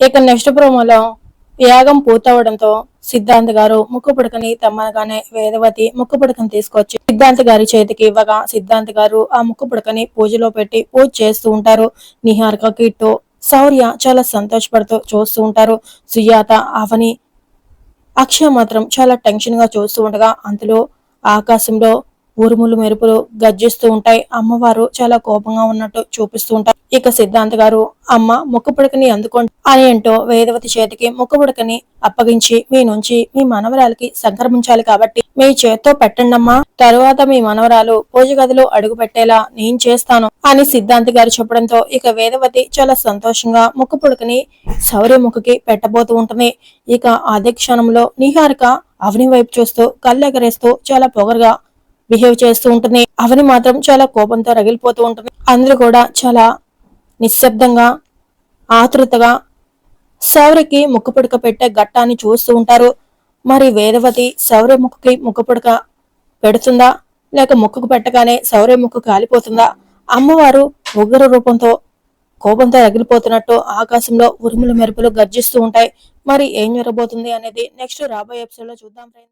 ఇక నెక్స్ట్ ప్రోమోలో యాగం పూర్తవడంతో సిద్ధాంత్ గారు ముక్కు పుడకని తమ్మనగానే వేదవతి ముక్కు పుడకని తీసుకొచ్చి సిద్ధాంత్ గారి చేతికి ఇవ్వగా సిద్ధాంత్ గారు ఆ ముక్కు పుడకని పూజలో పెట్టి పూజ చేస్తూ ఉంటారు. నిహారిక కిట్టు శౌర్య చాలా సంతోషపడుతూ చూస్తూ ఉంటారు. సుజాత అవని అక్షయ మాత్రం చాలా టెన్షన్గా చూస్తూ ఉండగా అంతలో ఆకాశంలో ఉరుములు మెరుపులు గర్జిస్తూ ఉంటాయి. అమ్మవారు చాలా కోపంగా ఉన్నట్టు చూపిస్తూ ఉంటారు. ఇక సిద్ధాంత్ గారు అమ్మ ముక్కు పుడకని అందుకోండి అని అంటూ వేదవతి చేతికి ముక్కు పుడకని అప్పగించి మీ నుంచి మీ మనవరాలకి సంక్రమించాలి కాబట్టి మీ చేత్తో పెట్టండమ్మా. తరువాత మీ మనవరాలు పూజ గదిలో అడుగు పెట్టేలా నేను చేస్తాను అని సిద్ధాంత్ గారు చెప్పడంతో ఇక వేదవతి చాలా సంతోషంగా ముక్కు పుడకని సౌర్య ముక్కుకి పెట్టబోతూ ఉంటుంది. ఇక అదే క్షణంలో నిహారిక అవని వైపు చూస్తూ కళ్ళెగరేస్తూ చాలా పొగరుగా బిహేవ్ చేస్తూ ఉంటుంది. అవని మాత్రం చాలా కోపంతో రగిలిపోతూ ఉంటుంది. అందరూ కూడా చాలా నిశ్శబ్దంగా ఆతృతగా శౌర్యకి ముక్కు పుడక పెట్టే ఘట్టాన్ని చూస్తూ ఉంటారు. మరి వేదవతి శౌర్య ముక్కుకి ముక్కు పుడక పెడుతుందా? లేక ముక్కుకు పెట్టగానే శౌర్య ముక్కు కాలిపోతుందా? అమ్మవారు ఉగ్ర రూపంతో కోపంతో రగిలిపోతున్నట్టు ఆకాశంలో ఉరుములు మెరుపులు గర్జిస్తూ ఉంటాయి. మరి ఏం జరగబోతుంది అనేది నెక్స్ట్ రాబోయే ఎపిసోడ్లో చూద్దాం ఫ్రెండ్స్